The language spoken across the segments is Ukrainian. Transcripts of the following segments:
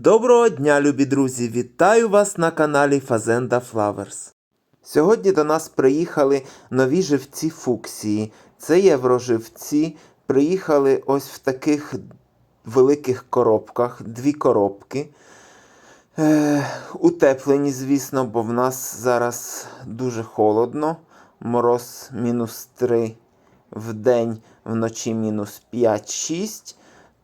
Доброго дня, любі друзі! Вітаю вас на каналі Fazenda Flowers. Сьогодні до нас приїхали нові живці фуксії. Це євроживці. Приїхали ось в таких великих коробках, дві коробки. Е, утеплені, звісно, бо в нас зараз дуже холодно. Мороз мінус 3 в день, вночі мінус 5-6.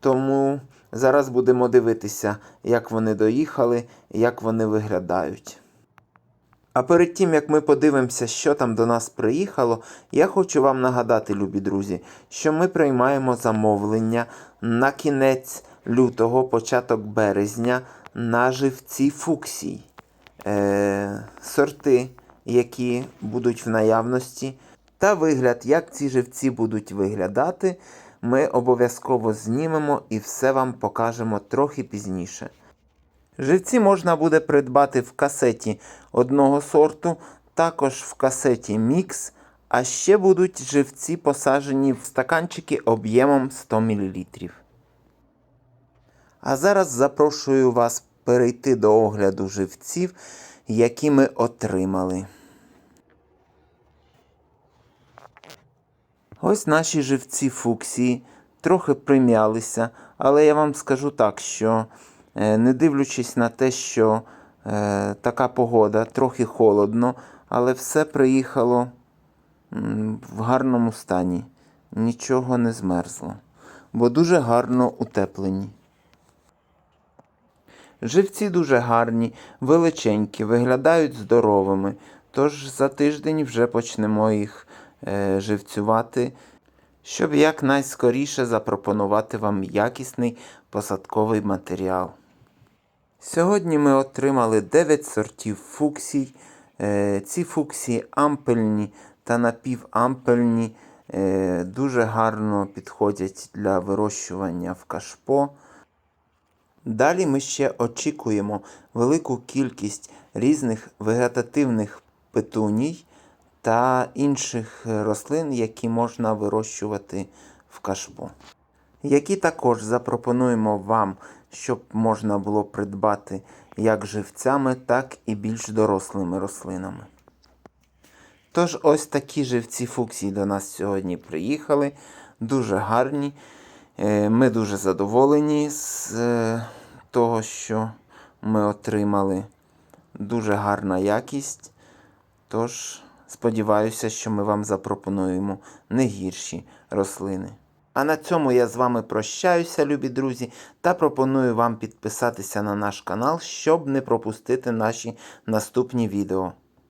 Тому зараз будемо дивитися, як вони доїхали, як вони виглядають. А перед тим, як ми подивимося, що там до нас приїхало, я хочу вам нагадати, любі друзі, що ми приймаємо замовлення на кінець лютого, початок березня на живці фуксій. Е, сорти, які будуть в наявності, та вигляд, як ці живці будуть виглядати, ми обов'язково знімемо і все вам покажемо трохи пізніше. Живці можна буде придбати в касеті одного сорту, також в касеті мікс, а ще будуть живці посаджені в стаканчики об'ємом 100 мл. А зараз запрошую вас перейти до огляду живців, які ми отримали. Ось наші живці фуксії трохи прим'ялися, але я вам скажу так, що е, не дивлячись на те, що е, така погода, трохи холодно, але все приїхало в гарному стані. Нічого не змерзло, бо дуже гарно утеплені. Живці дуже гарні, величенькі, виглядають здоровими. Тож за тиждень вже почнемо їх е, живцювати, щоб якнайскоріше запропонувати вам якісний посадковий матеріал. Сьогодні ми отримали 9 сортів фуксій. Е, ці фуксії ампельні та напівампельні е, дуже гарно підходять для вирощування в кашпо. Далі ми ще очікуємо велику кількість різних вегетативних петуній та інших рослин, які можна вирощувати в кашпо. Які також запропонуємо вам, щоб можна було придбати як живцями, так і більш дорослими рослинами. Тож ось такі живці фуксії до нас сьогодні приїхали. Дуже гарні. Е, Ми дуже задоволені з е, того, що ми отримали. Дуже гарна якість. Тож, сподіваюся, що ми вам запропонуємо не гірші рослини. А на цьому я з вами прощаюся, любі друзі, та пропоную вам підписатися на наш канал, щоб не пропустити наші наступні відео.